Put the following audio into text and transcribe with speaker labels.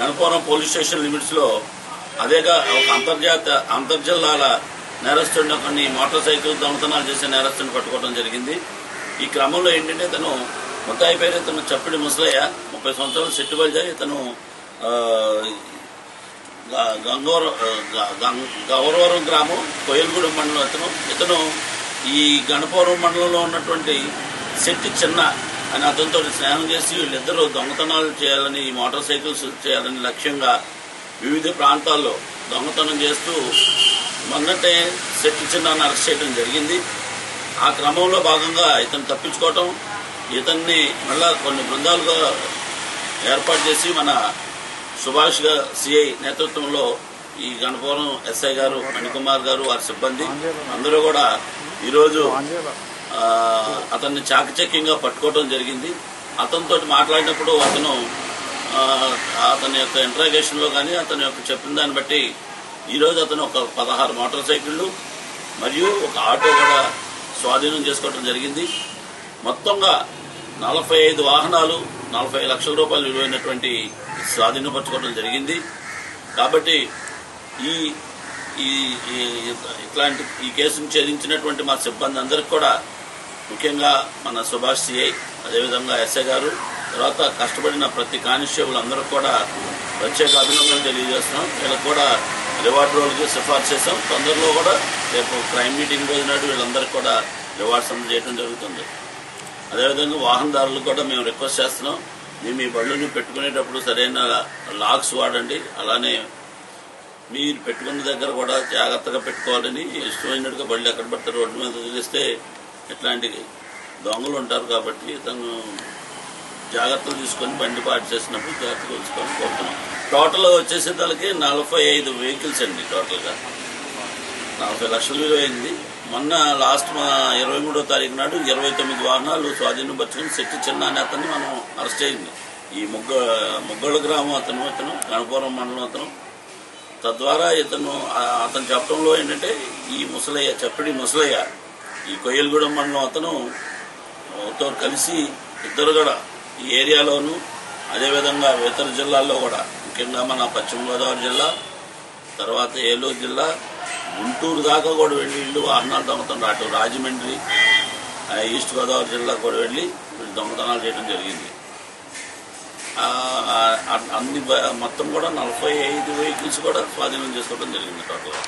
Speaker 1: Ganapuram police station లిమిట్స్లో అదేగా ఒక అంతర్జాత అంతర్జిల్లాల నేరస్తుడిని కొన్ని మోటార్ సైకిల్ దొంగతనాలు చేసే నేరస్తుడిని పట్టుకోవడం జరిగింది. ఈ క్రమంలో ఏంటంటే తను ముత్తాయి పేరు ఇతను చప్పిడి ముసలయ్య ముప్పై సంవత్సరాలు సెట్టుబడి ఇతను ఆ, గంగవరం గ- గౌరవరం గ్రామం కోయలగూడెం మండలం ఇతను ఇతను ఈ గణపవరం మండలంలో ఉన్నటువంటి శెట్టి చిన్న అని అతనితో స్నేహం చేసి వీళ్ళిద్దరూ దొంగతనాలు చేయాలని ఈ మోటార్ సైకిల్స్ చేయాలని లక్ష్యంగా వివిధ ప్రాంతాల్లో దొంగతనం చేస్తూ మొన్నటే శెట్టి చిన్నాన్ని అరెస్ట్ చేయడం జరిగింది. ఆ క్రమంలో భాగంగా ఇతను తప్పించుకోవటం ఇతన్ని మళ్ళా కొన్ని బృందాలుగా ఏర్పాటు చేసి మన సుభాష్గా సిఐ నేతృత్వంలో ఈ గణపురం ఎస్ఐ గారు మణికుమార్ గారు వారి సిబ్బంది అందరూ కూడా ఈరోజు అతన్ని చాకచక్యంగా పట్టుకోవడం జరిగింది. అతనితో మాట్లాడినప్పుడు అతను అతని యొక్క ఇంట్రాగేషన్లో కానీ అతని యొక్క చెప్పిన దాన్ని బట్టి ఈరోజు అతను ఒక పదహారు మోటార్ సైకిళ్ళు మరియు ఒక ఆటో కూడా స్వాధీనం చేసుకోవడం జరిగింది. మొత్తంగా నలభై ఐదు వాహనాలు నలభై లక్షల రూపాయలు విలువైనటువంటి స్వాధీనపరచుకోవడం జరిగింది. కాబట్టి ఈ ఈ ఈ- ఇట్లాంటి ఈ కేసును ఛేదించినటువంటి మా సిబ్బంది అందరికి కూడా ముఖ్యంగా మన సుభాష్ సిఐ అదేవిధంగా ఎస్ఐ గారు తర్వాత కష్టపడిన ప్రతి కానిస్టేబుల్ అందరికి కూడా ప్రత్యేక అభినందనలు తెలియజేస్తున్నాం. వీళ్ళకి కూడా రివార్డ్ రోజుకి సిఫార్సు చేస్తాం తొందరలో కూడా రేపు క్రైమ్ మీటింగ్ రోజు నాడు వీళ్ళందరికీ కూడా రివార్డ్స్ అందజేయడం జరుగుతుంది. అదేవిధంగా వాహనదారులకు కూడా మేము రిక్వెస్ట్ చేస్తున్నాం. మేము మీ బళ్ళుని పెట్టుకునేటప్పుడు సరైన లాక్స్ వాడండి. అలానే మీరు పెట్టుకున్న దగ్గర కూడా జాగ్రత్తగా పెట్టుకోవాలని ఇష్టమైనట్టుగా బళ్ళు ఎక్కడ పడితే రోడ్డు మీద వదిలేస్తే ఇట్లాంటి దొంగలు ఉంటారు కాబట్టి తను జాగ్రత్తలు తీసుకొని బండి పాటు చేసినప్పుడు జాగ్రత్తలు తీసుకొని కోరుతున్నాం టోటల్ వచ్చేసే దానికి నలభై ఐదు వెహికల్స్ అండి టోటల్గా నలభై లక్షల విలువ అయింది. మొన్న లాస్ట్ మా ఇరవై మూడో తారీఖు నాడు ఇరవై తొమ్మిది వాహనాలు స్వాధీనం పట్టుకుని శెట్టి చిన్న అనే అతన్ని మనం అరెస్ట్ అయింది ఈ ముగ్గ ముగ్గళ్ళ గ్రామం అతను అతను గణపురం మండలం అతను. తద్వారా ఇతను అతను చెప్పడంలో ఏంటంటే ఈ ముసలయ్య చెప్పడి ముసలయ్య ఈ కొయ్యలగూడెం మండలం అతను తో కలిసి ఇద్దరు కూడా ఈ ఏరియాలోను అదేవిధంగా ఇతర జిల్లాల్లో కూడా ముఖ్యంగా మన పశ్చిమ గోదావరి జిల్లా తర్వాత ఏలూరు జిల్లా గుంటూరు దాకా కూడా వెళ్ళి వీళ్ళు వాహనాలు దొంగతనం అటు రాజమండ్రి ఈస్ట్ గోదావరి జిల్లా కూడా వెళ్ళి వీళ్ళు దొంగతనాలు చేయడం జరిగింది. అన్ని మొత్తం కూడా నలభై ఐదు వెహికల్స్ కూడా స్వాధీనం చేసుకోవడం జరిగింది టోటల్గా.